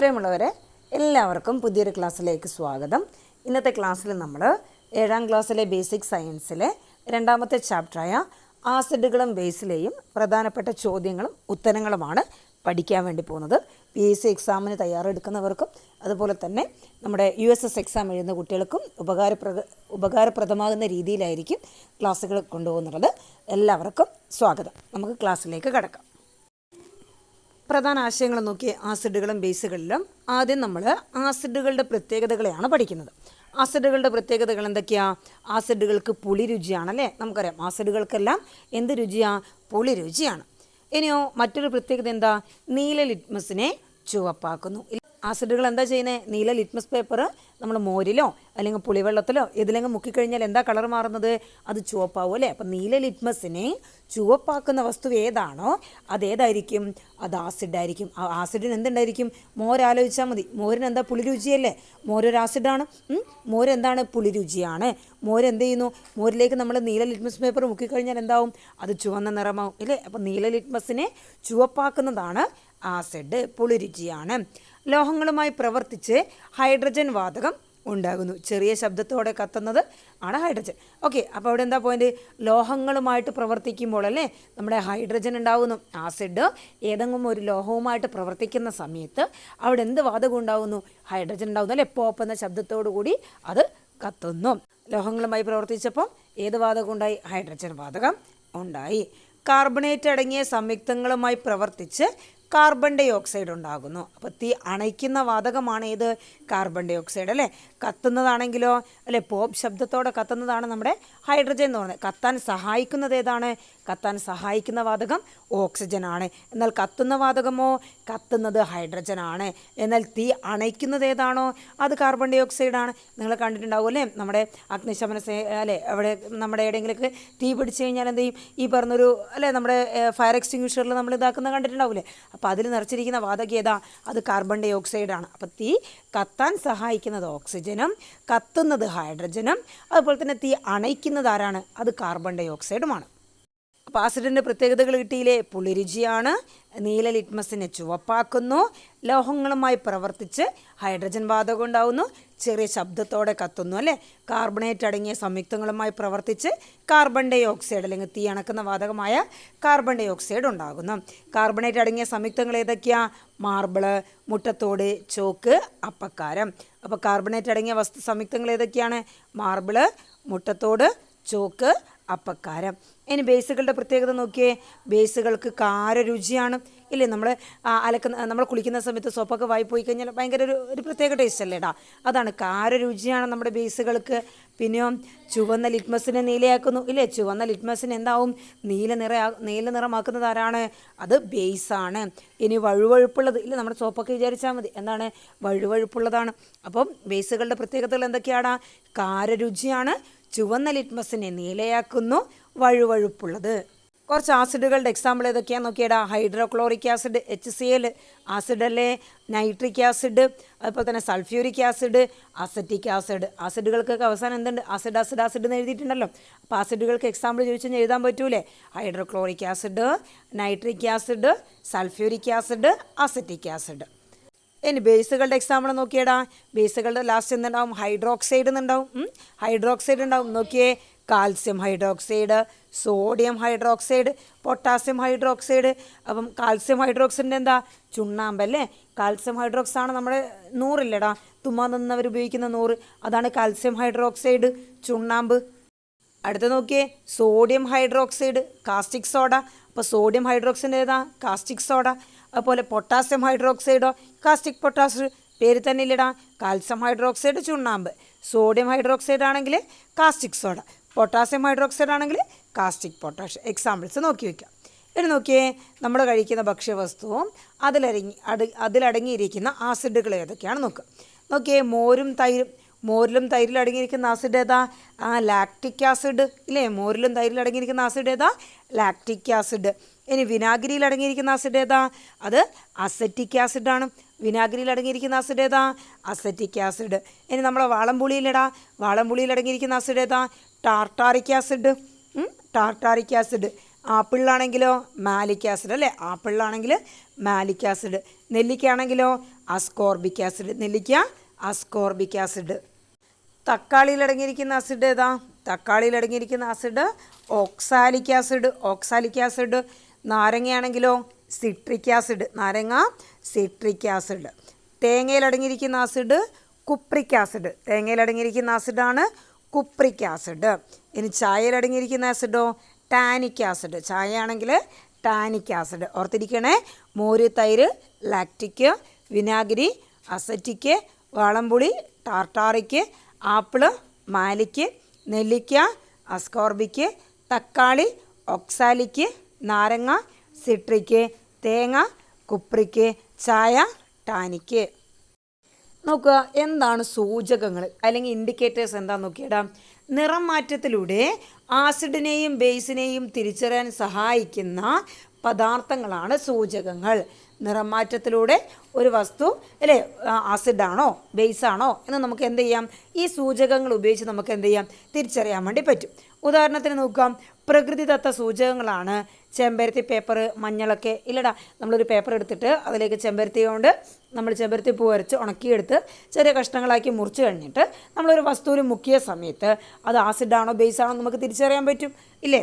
പ്രിയമുള്ളവരെ എല്ലാവർക്കും പുതിയൊരു ക്ലാസ്സിലേക്ക് സ്വാഗതം. ഇന്നത്തെ ക്ലാസ്സിൽ നമ്മൾ ഏഴാം ക്ലാസ്സിലെ ബേസിക് സയൻസിലെ രണ്ടാമത്തെ ചാപ്റ്ററായ ആസിഡുകളും ബേസിലെയും പ്രധാനപ്പെട്ട ചോദ്യങ്ങളും ഉത്തരങ്ങളുമാണ് പഠിക്കാൻ വേണ്ടി പോകുന്നത്. പി എസ് സി എക്സാമിന് തയ്യാറെടുക്കുന്നവർക്കും അതുപോലെ തന്നെ നമ്മുടെ യു എസ് എസ് എക്സാം എഴുതുന്ന കുട്ടികൾക്കും ഉപകാരപ്രദ ഉപകാരപ്രദമാകുന്ന രീതിയിലായിരിക്കും ക്ലാസ്സുകൾ കൊണ്ടുപോകുന്നുള്ളത് എല്ലാവർക്കും സ്വാഗതം. നമുക്ക് ക്ലാസ്സിലേക്ക് കടക്കാം. പ്രധാന ആശയങ്ങൾ നോക്കി ആസിഡുകളും ബേസുകളിലും ആദ്യം നമ്മൾ ആസിഡുകളുടെ പ്രത്യേകതകളെയാണ് പഠിക്കുന്നത്. ആസിഡുകളുടെ പ്രത്യേകതകൾ എന്തൊക്കെയാണ് ആസിഡുകൾക്ക് പുളി രുചിയാണല്ലേ നമുക്കറിയാം ആസിഡുകൾക്കെല്ലാം എന്ത് രുചിയാണ് പുളി രുചിയാണ് ഇനിയോ മറ്റൊരു പ്രത്യേകത എന്താ? നീല ലിറ്റ്മസിനെ ചുവപ്പാക്കുന്നു. ആസിഡുകൾ എന്താ ചെയ്യുന്നത് നീല ലിറ്റ്മസ് പേപ്പർ നമ്മൾ മോരിലോ അല്ലെങ്കിൽ പുളിവെള്ളത്തിലോ ഇതിലെങ്കിൽ മുക്കിക്കഴിഞ്ഞാൽ എന്താ കളർ മാറുന്നത്? അത് ചുവപ്പാവും അല്ലേ? അപ്പം നീല ലിറ്റ്മസിനെ ചുവപ്പാക്കുന്ന വസ്തു ഏതാണോ അതേതായിരിക്കും അത് ആസിഡായിരിക്കും. ആ ആസിഡിന് എന്തുണ്ടായിരിക്കും? മോരാലോചിച്ചാൽ മതി. മോരിന് എന്താ പുളിരുചിയല്ലേ? മോരൊരു ആസിഡാണ്. മോരെന്താണ് മോര് എന്താണ് പുളിരുചിയാണ്. മോര് എന്ത് ചെയ്യുന്നു? മോരിലേക്ക് നമ്മൾ നീല ലിറ്റ്മസ് പേപ്പർ മുക്കിക്കഴിഞ്ഞാൽ എന്താവും? അത് ചുവന്ന നിറമാവും ഇല്ലേ അപ്പം നീല ലിറ്റ്മസിനെ ചുവപ്പാക്കുന്നതാണ് ആസിഡ് പുളിരുചിയാണ്. ലോഹങ്ങളുമായി പ്രവർത്തിച്ച് ഹൈഡ്രജൻ വാതകം ഉണ്ടാകുന്നു. ചെറിയ ശബ്ദത്തോടെ കത്തുന്നത് ആണ് ഹൈഡ്രജൻ. ഓക്കെ അപ്പോൾ അവിടെ എന്താ പോയിന്റ് ലോഹങ്ങളുമായിട്ട് പ്രവർത്തിക്കുമ്പോൾ അല്ലേ നമ്മുടെ ഹൈഡ്രജൻ ഉണ്ടാകുന്നു ആസിഡ് ഏതെങ്കിലും ഒരു ലോഹവുമായിട്ട് പ്രവർത്തിക്കുന്ന സമയത്ത് അവിടെ എന്ത് വാതകം ഉണ്ടാകുന്നു ഹൈഡ്രജൻ ഉണ്ടാകുന്നു അല്ലേ? പോപ്പ് എന്ന ശബ്ദത്തോടു കൂടി അത് കത്തുന്നു. ലോഹങ്ങളുമായി പ്രവർത്തിച്ചപ്പോൾ ഏത് വാതകം ഉണ്ടായി? ഹൈഡ്രജൻ വാതകം ഉണ്ടായി. കാർബണേറ്റ് അടങ്ങിയ സംയുക്തങ്ങളുമായി പ്രവർത്തിച്ച് കാർബൺ ഡൈ ഓക്സൈഡ് ഉണ്ടാകുന്നു. അപ്പോൾ തീ അണയ്ക്കുന്ന വാതകമാണ് ഏത്? കാർബൺ ഡൈ ഓക്സൈഡ് അല്ലേ? കത്തുന്നതാണെങ്കിലോ അല്ലെ പോപ്പ് ശബ്ദത്തോടെ കത്തുന്നതാണ് നമ്മുടെ ഹൈഡ്രജൻ എന്ന് പറയുന്നത്. കത്താൻ സഹായിക്കുന്നത് ഏതാണ്? കത്താൻ സഹായിക്കുന്ന വാതകം ഓക്സിജൻ ആണ്. എന്നാൽ കത്തുന്ന വാതകമോ കത്തുന്നത് ഹൈഡ്രജൻ ആണ് എന്നാൽ തീ അണയ്ക്കുന്നത് ഏതാണോ? അത് കാർബൺ ഡൈ ഓക്സൈഡ് ആണ്. നിങ്ങൾ കണ്ടിട്ടുണ്ടാവും അല്ലേ? നമ്മുടെ അഗ്നിശമന സേ അല്ലേ? അവിടെ നമ്മുടെ എവിടെയെങ്കിലൊക്കെ തീ പിടിച്ചു കഴിഞ്ഞാൽ എന്ത് ചെയ്യും? ഈ പറഞ്ഞൊരു അല്ലേ? നമ്മുടെ ഫയർ എക്സ്റ്റിങ്വിഷറിൽ നമ്മൾ ഇതാക്കുന്ന കണ്ടിട്ടുണ്ടാവില്ലേ അപ്പോൾ അതിൽ നിറച്ചിരിക്കുന്ന വാതകം ഏതാ? അത് കാർബൺ ഡൈ ഓക്സൈഡ് ആണ്. അപ്പോൾ തീ കത്താൻ സഹായിക്കുന്നത് ഓക്സിജനും കത്തുന്നത് ഹൈഡ്രജനും അതുപോലെ തന്നെ തീ അണയ്ക്കുന്നത് ആരാണ്? അത് കാർബൺ ഡൈ ഓക്സൈഡുമാണ് ആസിഡിന്റെ പ്രത്യേകതകൾ കിട്ടിയില്ലേ? പുളിരുചിയാണ്. നീല ലിറ്റ്മസിനെ ചുവപ്പാക്കുന്നു. ലോഹങ്ങളുമായി പ്രവർത്തിച്ച് ഹൈഡ്രജൻ വാതകം ഉണ്ടാവുന്നു. ചെറിയ ശബ്ദത്തോടെ കത്തുന്നു അല്ലേ? കാർബണേറ്റ് അടങ്ങിയ സംയുക്തങ്ങളുമായി പ്രവർത്തിച്ച് കാർബൺ ഡൈ ഓക്സൈഡ് അല്ലെങ്കിൽ തീ അണക്കുന്ന വാതകമായ കാർബൺ ഡൈ ഓക്സൈഡ് ഉണ്ടാകുന്നു. കാർബണേറ്റ് അടങ്ങിയ സംയുക്തങ്ങൾ ഏതൊക്കെയാ? മാർബിൾ മുട്ടത്തോട് ചോക്ക് അപ്പക്കാരം. അപ്പോൾ കാർബണേറ്റ് അടങ്ങിയ വസ്തു സംയുക്തങ്ങൾ ഏതൊക്കെയാണ്? മാർബിൾ മുട്ടത്തോട് ചോക്ക് അപ്പക്കാരം. ഇനി ബേസുകളുടെ പ്രത്യേകത നോക്കിയേ ബേസുകൾക്ക് കാരരുചിയാണ്. ഇല്ലേ നമ്മൾ അലക്കുന്ന നമ്മൾ കുളിക്കുന്ന സമയത്ത് സോപ്പൊക്കെ വായി പോയി കഴിഞ്ഞാൽ ഭയങ്കര ഒരു ഒരു പ്രത്യേക ടേസ്റ്റ് അല്ലേ അല്ലേടാ അതാണ് കാര കാരരുചിയാണ് നമ്മുടെ ബേസുകൾക്ക്. പിന്നെയോ ചുവന്ന ലിറ്റ്മസിനെ നീലയാക്കുന്നു. ഇല്ലേ ചുവന്ന ലിറ്റ്മസിന് എന്താവും? നീല നിറ നീല നിറമാക്കുന്നത് ആരാണ്? അത് ബേസാണ്. ഇനി വഴുവഴുപ്പുള്ളത്. ഇല്ല നമ്മുടെ സോപ്പൊക്കെ വിചാരിച്ചാൽ മതി. എന്താണ്? വഴുവഴുപ്പുള്ളതാണ്. അപ്പം ബേസുകളുടെ പ്രത്യേകതകൾ എന്തൊക്കെയാണ് കാരരുചിയാണ്. ചുവന്ന ലിറ്റ്മസിനെ നീലയാക്കുന്നു. വഴുവഴുപ്പുള്ളത്. കുറച്ച് ആസിഡുകളുടെ എക്സാമ്പിൾ ഏതൊക്കെയാണെന്ന് നോക്കിയടാ. Hydrochloric acid H C L acid അല്ലേ? നൈട്രിക് ആസിഡ് അതുപോലെ തന്നെ സൾഫ്യൂരിക് ആസിഡ് അസറ്റിക് ആസിഡ് ആസിഡുകൾക്കൊക്കെ അവസാനം എന്തുണ്ട്? ആസിഡ് ആസിഡ് ആസിഡ് എന്ന് എഴുതിയിട്ടുണ്ടല്ലോ. അപ്പോൾ ആസിഡുകൾക്ക് എക്സാമ്പിൾ ചോദിച്ചാൽ എഴുതാൻ പറ്റൂലേ? Hydrochloric acid nitric acid sulphuric acid acetic acid ഇനി ബേസുകളുടെ എക്സാമ്പിൾ നോക്കിയടാ. ബേസുകളുടെ ലാസ്റ്റ് എന്തുണ്ടാവും? ഹൈഡ്രോക്സൈഡ് എന്നുണ്ടാവും ഹൈഡ്രോക്സൈഡ് ഉണ്ടാവും നോക്കിയേ. Calcium hydroxide sodium hydroxide potassium hydroxide. അപ്പം കാൽസ്യം ഹൈഡ്രോക്സൈഡിന്റെ എന്താ? ചുണ്ണാമ്പല്ലേ കാൽസ്യം ഹൈഡ്രോക്സ് ആണ് നമ്മുടെ നൂറില്ലടാ. തുമ്മാ നിന്നവർ ഉപയോഗിക്കുന്ന നൂറ്. അതാണ് കാൽസ്യം ഹൈഡ്രോക്സൈഡ് ചുണ്ണാമ്പ്. അടുത്ത നോക്കിയേ. Sodium hydroxide caustic soda. അപ്പോൾ സോഡിയം ഹൈഡ്രോക്സൈഡ് ഏതാ? Caustic soda. അതുപോലെ പൊട്ടാസ്യം ഹൈഡ്രോക്സൈഡോ? കാസ്റ്റിക് പൊട്ടാസ് പേര് തന്നെ ഇല്ലടാ കാൽസ്യം ഹൈഡ്രോക്സൈഡ് ചുണ്ണാമ്പ്. സോഡിയം ഹൈഡ്രോക്സൈഡ് ആണെങ്കിൽ കാസ്റ്റിക് സോഡ. പൊട്ടാസ്യം ഹൈഡ്രോക്സൈഡ് ആണെങ്കിൽ കാസ്റ്റിക് പൊട്ടാഷ്. എക്സാമ്പിൾസ് നോക്കി വയ്ക്കാം ഇനി നോക്കിയേ നമ്മൾ കഴിക്കുന്ന ഭക്ഷ്യവസ്തുവും അതിലടങ്ങി അട അതിലടങ്ങിയിരിക്കുന്ന ആസിഡുകൾ ഏതൊക്കെയാണ് നോക്കുക. നോക്കിയേ മോരും തൈരും മോരിലും തൈരിൽ അടങ്ങിയിരിക്കുന്ന ആസിഡ് ഏതാ? ആ ലാക്റ്റിക് ആസിഡ് ഇല്ലേ? മോരിലും തൈരിൽ അടങ്ങിയിരിക്കുന്ന ആസിഡ് ഏതാ? Lactic acid. ഇനി വിനാഗിരിയിൽ അടങ്ങിയിരിക്കുന്ന ആസിഡ് ഏതാ? അത് അസറ്റിക് ആസിഡാണ്. വിനാഗിരിയിൽ അടങ്ങിയിരിക്കുന്ന ആസിഡ് ഏതാ? Acetic acid. ഇനി നമ്മളെ വാളംപുളിയിലിടാ. വാളംപുളിയിൽ അടങ്ങിയിരിക്കുന്ന ആസിഡ് ഏതാ? ടാർട്ടാറിക് ആസിഡ് ടാർട്ടാറിക് ആസിഡ് ആപ്പിളിലാണെങ്കിലോ മാലിക് ആസിഡ് അല്ലേ? ആപ്പിളിലാണെങ്കിൽ മാലിക് ആസിഡ് നെല്ലിക്കയാണെങ്കിലോ അസ്കോർബിക് ആസിഡ് നെല്ലിക്ക അസ്കോർബിക് ആസിഡ് തക്കാളിയിൽ അടങ്ങിയിരിക്കുന്ന ആസിഡ് ഏതാ? തക്കാളിയിൽ അടങ്ങിയിരിക്കുന്ന acid oxalic acid oxalic acid നാരങ്ങയാണെങ്കിലോ citric acid നാരങ്ങ സിട്രിക് ആസിഡ് തേങ്ങയിൽ അടങ്ങിയിരിക്കുന്ന ആസിഡ് കുപ്രിക് ആസിഡ് തേങ്ങയിൽ അടങ്ങിയിരിക്കുന്ന ആസിഡാണ് കുപ്രിക് ആസിഡ്. ഇനി ചായയിൽ അടങ്ങിയിരിക്കുന്ന ആസിഡോ? Tannic acid. ചായ ആണെങ്കിൽ ടാനിക് ആസിഡ്. ഓർത്തിരിക്കണേ? മോര് തൈര് ലാക്റ്റിക് വിനാഗിരി അസറ്റിക് വാളംപുളി ടാർട്ടാറിക്ക് ആപ്പിൾ മാലിക്ക് നെല്ലിക്ക അസ്കോർബിക്ക് തക്കാളി ഒക്സാലിക്ക് നാരങ്ങ സിട്രിക്ക് തേങ്ങ കുപ്രിക്ക് ചായ ടാനിക്ക് നോക്കുക എന്താണ് സൂചകങ്ങൾ അല്ലെങ്കിൽ ഇൻഡിക്കേറ്റേഴ്സ് എന്താണെന്ന് നോക്കിയിടാം. നിറം മാറ്റത്തിലൂടെ ആസിഡിനെയും ബേസിനെയും തിരിച്ചറിയാൻ സഹായിക്കുന്ന പദാർത്ഥങ്ങളാണ് സൂചകങ്ങൾ. നിറം മാറ്റത്തിലൂടെ ഒരു വസ്തു അല്ലേ ആസിഡാണോ ബേസാണോ എന്ന് നമുക്ക് എന്ത് ചെയ്യാം? ഈ സൂചകങ്ങൾ ഉപയോഗിച്ച് നമുക്ക് എന്ത് ചെയ്യാം? തിരിച്ചറിയാൻ വേണ്ടി പറ്റും. ഉദാഹരണത്തിന് നോക്കാം പ്രകൃതിദത്ത സൂചകങ്ങളാണ്. ചെമ്പരത്തി പേപ്പർ മഞ്ഞളൊക്കെ ഇല്ലടാ. നമ്മളൊരു പേപ്പർ എടുത്തിട്ട് അതിലേക്ക് ചെമ്പരത്തി കൊണ്ട് നമ്മൾ ചെമ്പരത്തി പൂ വരച്ച് ഉണക്കിയെടുത്ത് ചെറിയ കഷ്ണങ്ങളാക്കി മുറിച്ച് കഴിഞ്ഞിട്ട് നമ്മളൊരു വസ്തുവിൽ മുക്കിയ സമയത്ത് അത് ആസിഡാണോ ബേസാണോ നമുക്ക് തിരിച്ചറിയാൻ പറ്റും. ഇല്ലേ?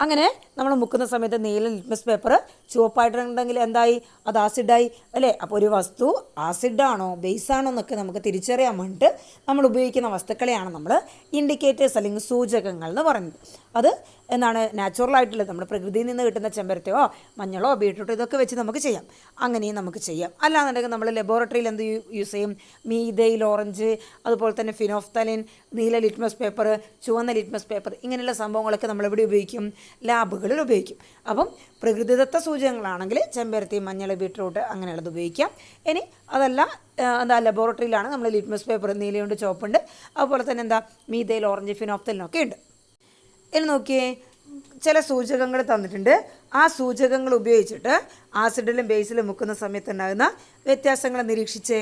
അങ്ങനെ നമ്മൾ മുക്കുന്ന സമയത്ത് നീല ലിറ്റ്മസ് പേപ്പർ ചുവപ്പായിട്ടുണ്ടെങ്കിൽ എന്തായി? അത് ആസിഡായി. അല്ലേ? അപ്പോൾ ഒരു വസ്തു ആസിഡാണോ ബേസാണോ എന്നൊക്കെ നമുക്ക് തിരിച്ചറിയാൻ വേണ്ടിയിട്ട് നമ്മൾ ഉപയോഗിക്കുന്ന വസ്തുക്കളെയാണ് നമ്മൾ ഇൻഡിക്കേറ്റേഴ്സ് അല്ലെങ്കിൽ സൂചകങ്ങൾ എന്ന് പറയുന്നത്. അത് എന്താണ് നാച്ചുറലായിട്ടുള്ള നമ്മുടെ പ്രകൃതിയിൽ നിന്ന് കിട്ടുന്ന ചെമ്പരത്തയോ മഞ്ഞളോ ബീട്രൂട്ടോ ഇതൊക്കെ വെച്ച് നമുക്ക് ചെയ്യാം. അങ്ങനെയും നമുക്ക് ചെയ്യാം. അല്ലാന്നുണ്ടെങ്കിൽ നമ്മൾ ലബോറട്ടറിയിൽ എന്ത് യൂസ് ചെയ്യും? മീതയിൽ ഓറഞ്ച് അതുപോലെ തന്നെ ഫിനോഫ്തലിൻ നീല ലിറ്റ്മസ് പേപ്പർ ചുവന്ന ലിറ്റ്മസ് പേപ്പർ ഇങ്ങനെയുള്ള സംഭവങ്ങളൊക്കെ നമ്മൾ എവിടെ ഉപയോഗിക്കും. ലാബുകളിൽ ഉപയോഗിക്കും. അപ്പം പ്രകൃതിദത്ത സൂചകങ്ങളാണെങ്കിൽ ചെമ്പരത്തി മഞ്ഞൾ ബീട്രൂട്ട് അങ്ങനെയുള്ളത് ഉപയോഗിക്കാം. ഇനി അതല്ല എന്താ ലബോറട്ടറിയിലാണ് നമ്മൾ ലിറ്റ്മസ് പേപ്പർ നീലയുണ്ട് ചുവപ്പുണ്ട്. അതുപോലെ തന്നെ എന്താ മീതയിൽ ഓറഞ്ച് ഫിനോഫ്തലിനൊക്കെ ഉണ്ട്. ഇനി നോക്കിയേ ചില സൂചകങ്ങൾ തന്നിട്ടുണ്ട്. ആ സൂചകങ്ങൾ ഉപയോഗിച്ചിട്ട് ആസിഡിലും ബേസിലും മുക്കുന്ന സമയത്ത് ഉണ്ടാകുന്ന വ്യത്യാസങ്ങൾ നിരീക്ഷിച്ചേ.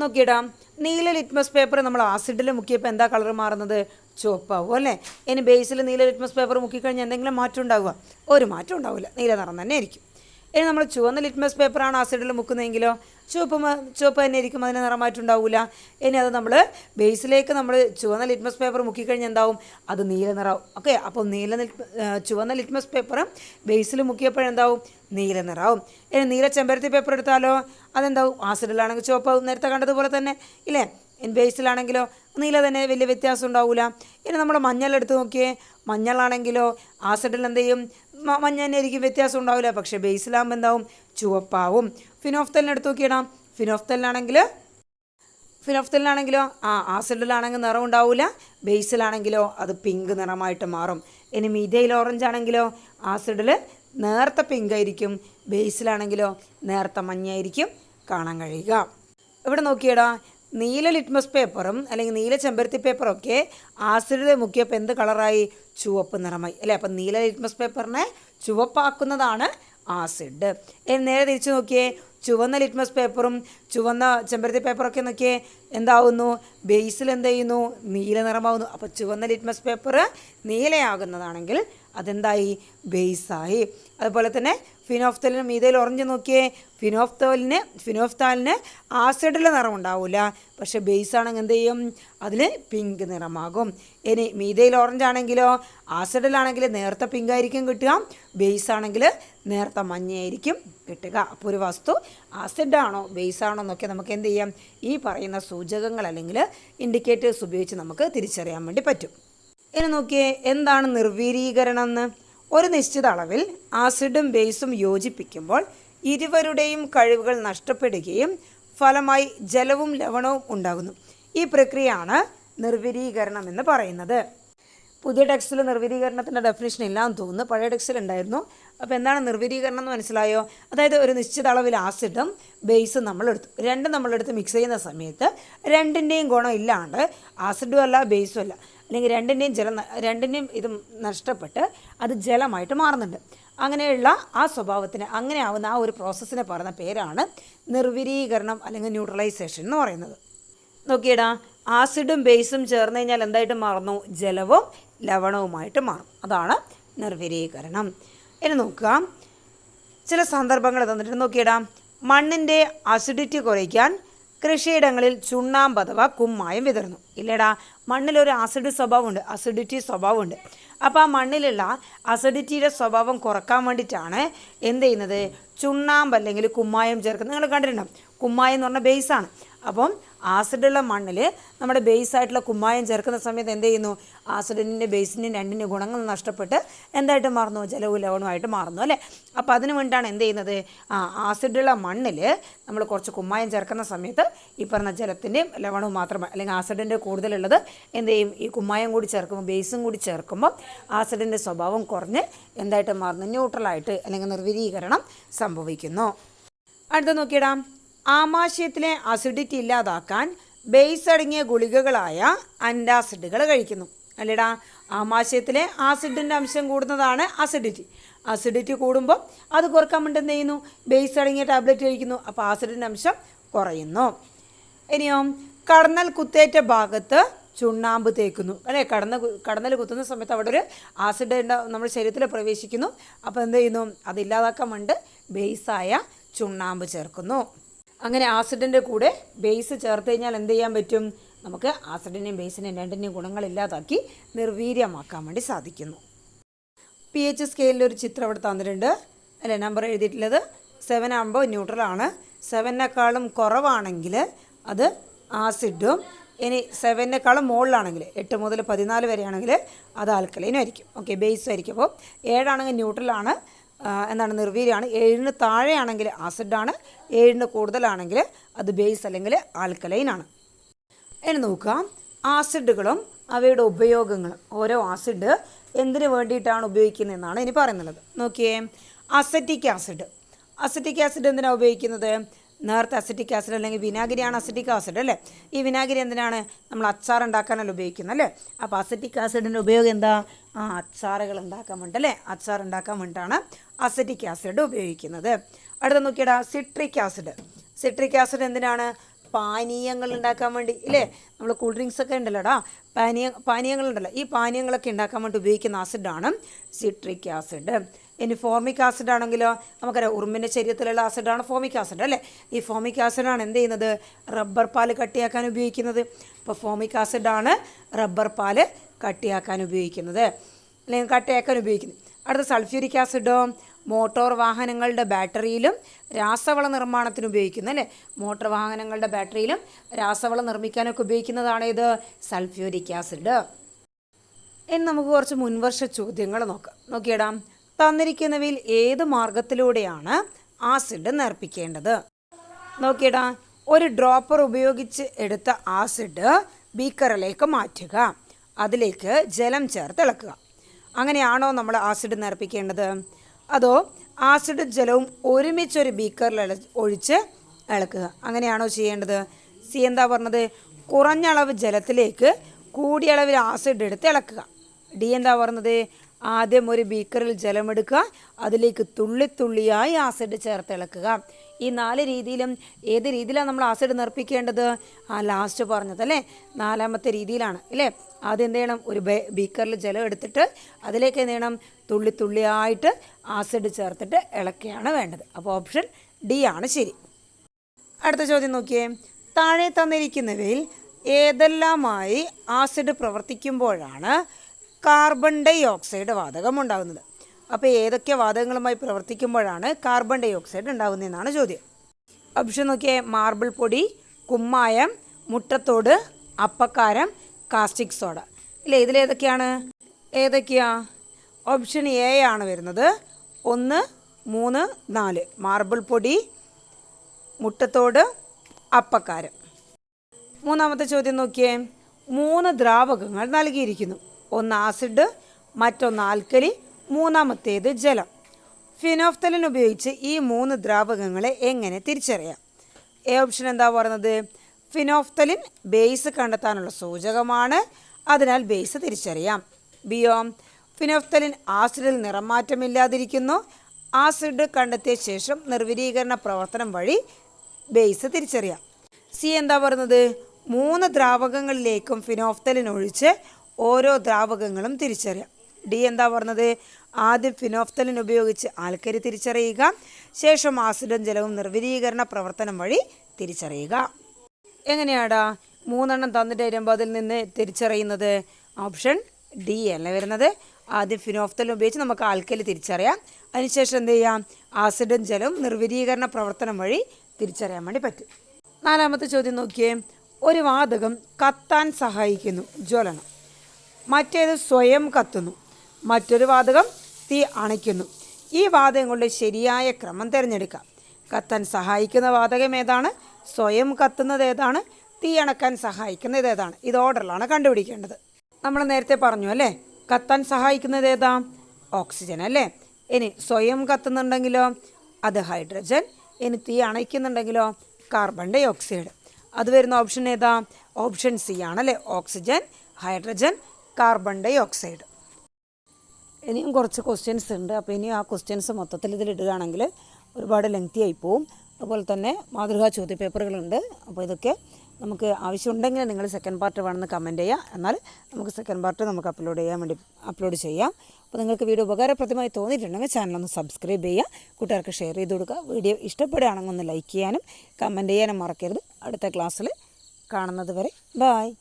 നോക്കിയിടാം നീല ലിറ്റ്മസ് പേപ്പർ നമ്മൾ ആസിഡിൽ മുക്കിയപ്പോൾ എന്താ കളർ മാറുന്നത്? ചുവപ്പാവും അല്ലേ? ഇനി ബേസിൽ നീല ലിറ്റ്മസ് പേപ്പർ മുക്കിക്കഴിഞ്ഞാൽ എന്തെങ്കിലും മാറ്റം ഉണ്ടാവുക? ഒരു മാറ്റം ഉണ്ടാവില്ല. നീല നിറം തന്നെ ആയിരിക്കും. ഇനി നമ്മൾ ചുവന്ന ലിറ്റ്മസ് പേപ്പറാണ് ആസിഡിൽ മുക്കുന്നതെങ്കിലോ? ചുവപ്പ് ചുവപ്പ് തന്നെ ആയിരിക്കും അതിന് നിറമായിട്ടുണ്ടാവില്ല ഇനി അത് നമ്മൾ ബേസിലേക്ക് നമ്മൾ ചുവന്ന ലിറ്റ്മസ് പേപ്പർ മുക്കിക്കഴിഞ്ഞാൽ എന്താവും? അത് നീല നിറാവും ഓക്കെ അപ്പോൾ നീല ചുവന്ന ലിറ്റ്മസ് പേപ്പർ ബേസിൽ മുക്കിയപ്പോഴെന്താവും നീല നിറാവും. ഇനി നീല ചെമ്പരത്തി പേപ്പർ എടുത്താലോ? അതെന്താവും? ആസിഡിലാണെങ്കിൽ ചുവപ്പാവും. നേരത്തെ കണ്ടതുപോലെ തന്നെ ഇല്ലേ? ബേസിലാണെങ്കിലോ നീല തന്നെ വലിയ വ്യത്യാസം ഉണ്ടാവില്ല ഇനി നമ്മൾ മഞ്ഞൾ എടുത്ത് നോക്കിയേ മഞ്ഞളാണെങ്കിലോ ആസിഡിൽ എന്ത് ചെയ്യും മ- മഞ്ഞ തന്നെ ആയിരിക്കും വ്യത്യാസം ഉണ്ടാവില്ല പക്ഷേ ബേസിലാകുമ്പോൾ എന്താവും? ചുവപ്പാവും. ഫിനോഫ്തലിനെ എടുത്ത് നോക്കിയിടാം ഫിനോഫ്തലിനാണെങ്കിൽ ഫിനോഫ്തലിനാണെങ്കിലോ ആ ആസിഡിലാണെങ്കിൽ നിറം ഉണ്ടാവില്ല ബേസിലാണെങ്കിലോ അത് പിങ്ക് നിറമായിട്ട് മാറും. ഇനി മീതയിൽ ഓറഞ്ച് ആണെങ്കിലോ ആസിഡിൽ നേർത്ത പിങ്ക് ആയിരിക്കും. ബേസിലാണെങ്കിലോ നേർത്ത മഞ്ഞായിരിക്കും കാണാൻ കഴിയുക. ഇവിടെ നോക്കിയടാ നീല ലിറ്റ്മസ് പേപ്പറും അല്ലെങ്കിൽ നീല ചെമ്പരത്തി പേപ്പറൊക്കെ ആസിഡിൽ മുക്കിയപ്പോൾ എന്ത് കളറായി? ചുവപ്പ് നിറമായി. അല്ലേ? അപ്പം നീല ലിറ്റ്മസ് പേപ്പറിനെ ചുവപ്പാക്കുന്നതാണ് ആസിഡ്. നേരെ തിരിച്ചു നോക്കിയേ. ചുവന്ന ലിറ്റ്മസ് പേപ്പറും ചുവന്ന ചെമ്പരത്തി പേപ്പറൊക്കെ നോക്കിയേ. എന്താവുന്നു? ബേസിൽ എന്ത് ചെയ്യുന്നു? നീല നിറമാവുന്നു. അപ്പോൾ ചുവന്ന ലിറ്റ്മസ് പേപ്പർ നീലയാകുന്നതാണെങ്കിൽ അതെന്തായി? ബേസായി അതുപോലെ തന്നെ ഫിനോഫ്തലിന് മീതയിൽ ഓറഞ്ച് നോക്കിയേ ഫിനോഫ്തോലിന് ഫിനോഫ്താലിന് ആസിഡിൽ നിറം ഉണ്ടാവില്ല പക്ഷേ ബേസ് ആണെങ്കിൽ എന്ത് ചെയ്യും? അതിൽ പിങ്ക് നിറമാകും. ഇനി മീതയിൽ ഓറഞ്ച് ആണെങ്കിലോ ആസിഡിലാണെങ്കിൽ നേർത്ത പിങ്ക് ആയിരിക്കും കിട്ടുക. ബേസ് ആണെങ്കിൽ നേർത്ത മഞ്ഞയായിരിക്കും കിട്ടുക. അപ്പോൾ ഒരു വസ്തു ആസിഡാണോ ബേസ് ആണോ എന്നൊക്കെ നമുക്ക് എന്ത് ചെയ്യാം? ഈ പറയുന്ന സൂചകങ്ങൾ അല്ലെങ്കിൽ ഇൻഡിക്കേറ്റേഴ്സ് ഉപയോഗിച്ച് നമുക്ക് തിരിച്ചറിയാൻ വേണ്ടി പറ്റും. ഇനി നോക്കിയേ എന്താണ് നിർവീരീകരണം എന്ന് ഒരു നിശ്ചിത അളവിൽ ആസിഡും ബേസും യോജിപ്പിക്കുമ്പോൾ ഇരുവരുടെയും കഴിവുകൾ നഷ്ടപ്പെടുകയും ഫലമായി ജലവും ലവണവും ഉണ്ടാകുന്നു. ഈ പ്രക്രിയയാണ് നിർവീരീകരണം എന്ന് പറയുന്നത്. പുതിയ ടെക്സ്റ്റിൽ നിർവീരീകരണത്തിന്റെ ഡെഫിനേഷൻ ഇല്ലാന്ന് തോന്നുന്നു. പഴയ ടെക്സ്റ്റിൽ ഉണ്ടായിരുന്നു. അപ്പോൾ എന്താണ് നിർവീരീകരണം എന്ന് മനസ്സിലായോ? അതായത് ഒരു നിശ്ചിത അളവിൽ ആസിഡും ബേസും നമ്മളെടുത്തു. രണ്ടും നമ്മളെടുത്ത് മിക്സ് ചെയ്യുന്ന സമയത്ത് രണ്ടിന്റെയും ഗുണം ഇല്ലാണ്ട് ആസിഡും അല്ല ബേസും അല്ല. അല്ലെങ്കിൽ രണ്ടിന്റെയും ജലം രണ്ടിന്റെയും ഇത് നഷ്ടപ്പെട്ട് അത് ജലമായിട്ട് മാറുന്നുണ്ട്. അങ്ങനെയുള്ള ആ സ്വഭാവത്തിന് അങ്ങനെ ആവുന്ന ആ ഒരു പ്രോസസ്സിനെ പറയുന്ന പേരാണ് നിർവിരീകരണം അല്ലെങ്കിൽ ന്യൂട്രലൈസേഷൻ എന്ന് പറയുന്നത്. നോക്കിയടാ ആസിഡും ബേസും ചേർന്ന് കഴിഞ്ഞാൽ എന്തായിട്ട് മാറുന്നു? ജലവും ലവണവുമായിട്ട് മാറും. അതാണ് നിർവിരീകരണം. ഇനി നോക്കുക. ചില സന്ദർഭങ്ങൾ തന്നിട്ട് നോക്കിയിടാം മണ്ണിന്റെ അസിഡിറ്റി കുറയ്ക്കാൻ കൃഷിയിടങ്ങളിൽ ചുണ്ണാമ്പ് അഥവാ കുമ്മായം വിതറുന്നു. ഇല്ലടാ മണ്ണിലൊരു ആസിഡ് സ്വഭാവമുണ്ട്. അസിഡിറ്റി സ്വഭാവമുണ്ട്. അപ്പോൾ ആ മണ്ണിലുള്ള അസിഡിറ്റിയുടെ സ്വഭാവം കുറയ്ക്കാൻ വേണ്ടിയിട്ടാണ് എന്ത് ചെയ്യുന്നത്? ചുണ്ണാമ്പ് അല്ലെങ്കിൽ കുമ്മായം ചേർക്കുന്നത്. നിങ്ങൾ കണ്ടിട്ടുണ്ടാവും. കുമ്മായം എന്ന് പറഞ്ഞാൽ ബേസാണ് അപ്പം ആസിഡുള്ള മണ്ണിൽ നമ്മുടെ ബേസ് ആയിട്ടുള്ള കുമ്മായം ചേർക്കുന്ന സമയത്ത് എന്ത് ചെയ്യുന്നു? ആസിഡിന്റെ ബേസിന്റെ രണ്ടിന്റെ ഗുണങ്ങൾ നഷ്ടപ്പെട്ട് എന്തായിട്ട് മാറുന്നു? ജലവും ലവണമായിട്ട് മാറുന്നു അല്ലേ? അപ്പോൾ അതിന് വേണ്ടിയിട്ടാണ് എന്ത് ചെയ്യുന്നത്? ആ ആസിഡുള്ള മണ്ണിൽ നമ്മൾ കുറച്ച് കുമ്മായം ചേർക്കുന്ന സമയത്ത് ഈ പറഞ്ഞ ജലത്തിന്റെയും ലവണവും മാത്രമേ അല്ലെങ്കിൽ ആസിഡിന്റെ കൂടുതലുള്ളത് എന്ത് ചെയ്യും? ഈ കുമ്മായം കൂടി ചേർക്കുമ്പോൾ ബേസും കൂടി ചേർക്കുമ്പോൾ ആസിഡിന്റെ സ്വഭാവം കുറഞ്ഞ് എന്തായിട്ട് മാറുന്നു? ന്യൂട്രലായിട്ട് അല്ലെങ്കിൽ നിർവിരീകരണം സംഭവിക്കുന്നു. അടുത്ത നോക്കിയിടാം. ആമാശയത്തിലെ അസിഡിറ്റി ഇല്ലാതാക്കാൻ ബേസ് അടങ്ങിയ ഗുളികകളായ അന്റാസിഡുകൾ കഴിക്കുന്നു. അല്ലേടാ ആമാശയത്തിലെ ആസിഡിന്റെ അംശം കൂടുന്നതാണ് അസിഡിറ്റി അസിഡിറ്റി കൂടുമ്പോൾ അത് കുറയ്ക്കാൻ വേണ്ടി എന്ത് ചെയ്യുന്നു? ബേസ് അടങ്ങിയ ടാബ്ലറ്റ് കഴിക്കുന്നു. അപ്പോൾ ആസിഡിന്റെ അംശം കുറയുന്നു. ഇനിയോ കടന്നൽ കുത്തേറ്റ ഭാഗത്ത് ചുണ്ണാമ്പ് തേക്കുന്നു. അല്ലേ കടന്ന കടന്നൽ കുത്തുന്ന സമയത്ത് അവിടെ ഒരു ആസിഡ് നമ്മുടെ ശരീരത്തിൽ പ്രവേശിക്കുന്നു. അപ്പോൾ എന്ത് ചെയ്യുന്നു? അതില്ലാതാക്കാൻ വേണ്ടി ബേസായ ചുണ്ണാമ്പ് ചേർക്കുന്നു. അങ്ങനെ ആസിഡിന്റെ കൂടെ ബേസ് ചേർത്ത് കഴിഞ്ഞാൽ എന്ത് ചെയ്യാൻ പറ്റും? നമുക്ക് ആസിഡിന്റെയും ബേസിന്റെയും രണ്ടിന്റെയും ഗുണങ്ങളില്ലാതാക്കി നിർവീര്യമാക്കാൻ വേണ്ടി സാധിക്കുന്നു. പി എച്ച് സ്കെയിലിൽ ഒരു ചിത്രം ഇവിടെ തന്നിട്ടുണ്ട്. അല്ലേ? നമ്പർ എഴുതിയിട്ടുള്ളത് സെവൻ ആകുമ്പോൾ ന്യൂട്രലാണ് സെവനേക്കാളും കുറവാണെങ്കിൽ അത് ആസിഡും ഇനി സെവനേക്കാളും മുകളിലാണെങ്കിൽ എട്ട് മുതൽ പതിനാല് വരെയാണെങ്കിൽ അത് ആൽക്കലൈനും ആയിരിക്കും. ഓക്കെ ബേസും ആയിരിക്കും. അപ്പോൾ ഏഴാണെങ്കിൽ ന്യൂട്രലാണ് എന്താണ് നിർവീര്യമാണ് ഏഴിന് താഴെയാണെങ്കിൽ ആസിഡാണ് ഏഴിന് കൂടുതലാണെങ്കിൽ അത് ബേസ് അല്ലെങ്കിൽ ആൽക്കലൈനാണ് ഇനി നോക്കാം ആസിഡുകളും അവയുടെ ഉപയോഗങ്ങളും. ഓരോ ആസിഡ് എന്തിനു വേണ്ടിയിട്ടാണ് ഉപയോഗിക്കുന്നതെന്നാണ് ഇനി പറയുന്നത്. നോക്കിയേ. അസറ്റിക് ആസിഡ് അസറ്റിക് ആസിഡ് എന്തിനാണ് ഉപയോഗിക്കുന്നത്? നേരത്തെ അസറ്റിക് ആസിഡ് അല്ലെങ്കിൽ വിനാഗിരിയാണ് അസറ്റിക് ആസിഡ് അല്ലേ? ഈ വിനാഗിരി എന്തിനാണ് നമ്മൾ അച്ചാർ ഉണ്ടാക്കാനല്ല ഉപയോഗിക്കുന്നത് അല്ലേ? അപ്പോൾ അസറ്റിക് ആസിഡിന്റെ ഉപയോഗം എന്താ? ആ അച്ചാറുകൾ ഉണ്ടാക്കാൻ വേണ്ടി അല്ലേ? അച്ചാർ ഉണ്ടാക്കാൻ വേണ്ടിയിട്ടാണ് അസറ്റിക് ആസിഡ് ഉപയോഗിക്കുന്നത്. അടുത്ത നോക്കിയടാ സിട്രിക് ആസിഡ് സിട്രിക് ആസിഡ് എന്തിനാണ്? പാനീയങ്ങൾ ഉണ്ടാക്കാൻ വേണ്ടി ഇല്ലേ? നമ്മൾ കൂൾ ഡ്രിങ്ക്സ് ഒക്കെ ഉണ്ടല്ലോടാ പാനീയ പാനീയങ്ങൾ ഉണ്ടല്ലോ ഈ പാനീയങ്ങളൊക്കെ ഉണ്ടാക്കാൻ വേണ്ടി ഉപയോഗിക്കുന്ന ആസിഡാണ് സിട്രിക് ആസിഡ് ഇനി ഫോമിക് ആസിഡ് ആണെങ്കിലോ നമുക്കറിയാം ഉറുമ്പിന്റെ ശരീരത്തിലുള്ള ആസിഡാണ് ഫോമിക് ആസിഡ് അല്ലേ? ഈ ഫോമിക് ആസിഡാണ് എന്ത് ചെയ്യുന്നത്? റബ്ബർ പാൽ കട്ടിയാക്കാൻ ഉപയോഗിക്കുന്നത്. അപ്പോൾ ഫോമിക് ആസിഡാണ് റബ്ബർ പാൽ കട്ടിയാക്കാൻ ഉപയോഗിക്കുന്നത്. അല്ലെങ്കിൽ കട്ടയാക്കാൻ ഉപയോഗിക്കുന്നത്. അടുത്ത സൾഫ്യൂരിക് ആസിഡോ മോട്ടോർ വാഹനങ്ങളുടെ ബാറ്ററിയിലും രാസവള നിർമ്മാണത്തിന് ഉപയോഗിക്കുന്നു അല്ലേ? മോട്ടോർ വാഹനങ്ങളുടെ ബാറ്ററിയിലും രാസവള നിർമ്മിക്കാനൊക്കെ ഉപയോഗിക്കുന്നതാണ് ഇത് സൾഫ്യൂരിക് ആസിഡ്. ഇനി നമുക്ക് കുറച്ച് മുൻവർഷ ചോദ്യങ്ങൾ നോക്കാം. നോക്കിയിടാം തന്നിരിക്കുന്നവയിൽ ഏത് മാർഗത്തിലൂടെയാണ് ആസിഡ് നേർപ്പിക്കേണ്ടത്? നോക്കിയിടാം ഒരു ഡ്രോപ്പർ ഉപയോഗിച്ച് എടുത്ത ആസിഡ് ബീക്കറിലേക്ക് മാറ്റുക അതിലേക്ക് ജലം ചേർത്ത് ഇളക്കുക. അങ്ങനെയാണോ നമ്മൾ ആസിഡ് നിറപ്പിക്കേണ്ടത്? അതോ ആസിഡ് ജലവും ഒരുമിച്ചൊരു ബീക്കറിൽ ഒഴിച്ച് ഇളക്കുക അങ്ങനെയാണോ ചെയ്യേണ്ടത്? സി എന്താ പറഞ്ഞത്? കുറഞ്ഞ അളവ് ജലത്തിലേക്ക് കൂടിയ അളവിൽ ആസിഡ് എടുത്ത് ഇളക്കുക. ഡി എന്താ പറഞ്ഞത്? ആദ്യം ഒരു ബീക്കറിൽ ജലമെടുക്കുക അതിലേക്ക് തുള്ളി തുള്ളിയായി ആസിഡ് ചേർത്ത് ഇളക്കുക. ഈ നാല് രീതിയിലും ഏത് രീതിയിലാണ് നമ്മൾ ആസിഡ് നിർപ്പിക്കേണ്ടത്? ആ ലാസ്റ്റ് പറഞ്ഞത് അല്ലേ? നാലാമത്തെ രീതിയിലാണ് അല്ലേ? ആദ്യം എന്ത് ചെയ്യണം? ഒരു ബീക്കറിൽ ജലം എടുത്തിട്ട് അതിലേക്ക് എന്ത് ചെയ്യണം? തുള്ളി തുള്ളിയായിട്ട് ആസിഡ് ചേർത്തിട്ട് ഇളക്കുകയാണ് വേണ്ടത്. അപ്പോൾ ഓപ്ഷൻ ഡി ആണ് ശരി. അടുത്ത ചോദ്യം നോക്കിയേ. താഴെ തന്നിരിക്കുന്നവയിൽ ഏതെല്ലാമായി ആസിഡ് പ്രവർത്തിക്കുമ്പോഴാണ് കാർബൺ ഡൈ ഓക്സൈഡ് വാതകം ഉണ്ടാകുന്നത്? അപ്പോൾ ഏതൊക്കെ വാതകങ്ങളുമായി പ്രവർത്തിക്കുമ്പോഴാണ് കാർബൺ ഡൈ ഓക്സൈഡ് ഉണ്ടാകുന്നതെന്നാണ് ചോദ്യം. ഓപ്ഷൻ നോക്കിയേ മാർബിൾ പൊടി കുമ്മായം മുട്ടത്തോട് അപ്പക്കാരം കാസ്റ്റിക് സോഡ ഇല്ലേ ഇതിലേതൊക്കെയാണ് ഏതൊക്കെയാ? ഓപ്ഷൻ എ ആണ് വരുന്നത്. ഒന്ന് മൂന്ന് നാല്. മാർബിൾ പൊടി മുട്ടത്തോട് അപ്പക്കാരം. മൂന്നാമത്തെ ചോദ്യം നോക്കിയേ മൂന്ന് ദ്രാവകങ്ങൾ നൽകിയിരിക്കുന്നു. ഒന്ന് ആസിഡ് മറ്റൊന്ന് ആൽക്കലി മൂന്നാമത്തേത് ജലം. ഫിനോഫ്തലിൻ ഉപയോഗിച്ച് ഈ മൂന്ന് ദ്രാവകങ്ങളെ എങ്ങനെ തിരിച്ചറിയാം? എ ഓപ്ഷൻ എന്താ പറയുന്നത് ഫിനോഫ്തലിൻ ബേസ് കണ്ടെത്താനുള്ള സൂചകമാണ്. അതിനാൽ ബേസ് തിരിച്ചറിയാം. ബിയോ ഫിനോഫ്തലിൻ ആസിഡിൽ നിറമാറ്റമില്ലാതിരിക്കുന്നു. ആസിഡ് കണ്ടെത്തിയ ശേഷം നിർവിരീകരണ പ്രവർത്തനം വഴി ബേസ് തിരിച്ചറിയാം. സി എന്താ പറയുന്നത് മൂന്ന് ദ്രാവകങ്ങളിലേക്കും ഫിനോഫ്തലിൻ ഒഴിച്ച് ഓരോ ദ്രാവകങ്ങളും തിരിച്ചറിയാം. ഡി എന്താ പറഞ്ഞത്? ആദ്യം ഫിനോഫ്തലിൻ ഉപയോഗിച്ച് ആൽക്കരി തിരിച്ചറിയുക ശേഷം ആസിഡും ജലവും നിർവിരീകരണ പ്രവർത്തനം വഴി തിരിച്ചറിയുക. എങ്ങനെയാടാ? മൂന്നെണ്ണം തന്നിട്ട് വരുമ്പോൾ അതിൽ നിന്ന് തിരിച്ചറിയുന്നത്? ഓപ്ഷൻ ഡി അല്ല വരുന്നത്? ആദ്യം ഫിനോഫ്തൽ ഉപയോഗിച്ച് നമുക്ക് ആൽക്കലി തിരിച്ചറിയാം. അതിനുശേഷം എന്ത് ചെയ്യാം? ആസിഡും ജലവും നിർവിരീകരണ പ്രവർത്തനം വഴി തിരിച്ചറിയാൻ വേണ്ടി പറ്റും. നാലാമത്തെ ചോദ്യം നോക്കിയേ. ഒരു വാതകം കത്താൻ സഹായിക്കുന്നു. ജ്വലനം. മറ്റേത് സ്വയം കത്തുന്നു. മറ്റൊരു വാതകം തീ അണയ്ക്കുന്നു. ഈ വാതകങ്ങളുടെ ശരിയായ ക്രമം തിരഞ്ഞെടുക്കാം. കത്താൻ സഹായിക്കുന്ന വാതകം ഏതാണ്? സ്വയം കത്തുന്നത് ഏതാണ്? തീ അണക്കാൻ സഹായിക്കുന്നത് ഏതാണ്? ഇത് ഓർഡറിലാണ് കണ്ടുപിടിക്കേണ്ടത്. നമ്മൾ നേരത്തെ പറഞ്ഞു അല്ലേ? കത്താൻ സഹായിക്കുന്നത് ഏതാ? ഓക്സിജൻ അല്ലേ? ഇനി സ്വയം കത്തുന്നുണ്ടെങ്കിലോ? അത് ഹൈഡ്രജൻ. ഇനി തീ അണയ്ക്കുന്നുണ്ടെങ്കിലോ? Carbon dye oxide. അത് വരുന്ന ഓപ്ഷൻ ഏതാ? ഓപ്ഷൻ സി ആണല്ലേ? Oxygen hydrogen carbon dioxide. ഇനിയും കുറച്ച് ക്വസ്റ്റ്യൻസ് ഉണ്ട്. അപ്പോൾ ഇനി ആ ക്വസ്റ്റ്യൻസ് മൊത്തത്തിൽ ഇതിലിടുകയാണെങ്കിൽ ഒരുപാട് ലെങ്തി ആയി പോവും. അതുപോലെ തന്നെ മാതൃകാ ചോദ്യപേപ്പറുകളുണ്ട്. അപ്പോൾ ഇതൊക്കെ നമുക്ക് ആവശ്യമുണ്ടെങ്കിൽ നിങ്ങൾ സെക്കൻഡ് പാർട്ട് വേണമെന്ന് കമന്റ് ചെയ്യുക എന്നാൽ നമുക്ക് സെക്കൻഡ് പാർട്ട് നമുക്ക് അപ്ലോഡ് ചെയ്യാൻ വേണ്ടി അപ്ലോഡ് ചെയ്യാം. അപ്പോൾ നിങ്ങൾക്ക് വീഡിയോ ഉപകാരപ്രദമായി തോന്നിയിട്ടുണ്ടെങ്കിൽ ചാനലൊന്ന് സബ്സ്ക്രൈബ് ചെയ്യുക. കൂട്ടുകാർക്ക് ഷെയർ ചെയ്ത് കൊടുക്കുക. വീഡിയോ ഇഷ്ടപ്പെടുകയാണെങ്കിൽ ഒന്ന് ലൈക്ക് ചെയ്യാനും കമന്റ് ചെയ്യാനും മറക്കരുത്. അടുത്ത ക്ലാസ്സിൽ കാണുന്നത് വരെ ബായ്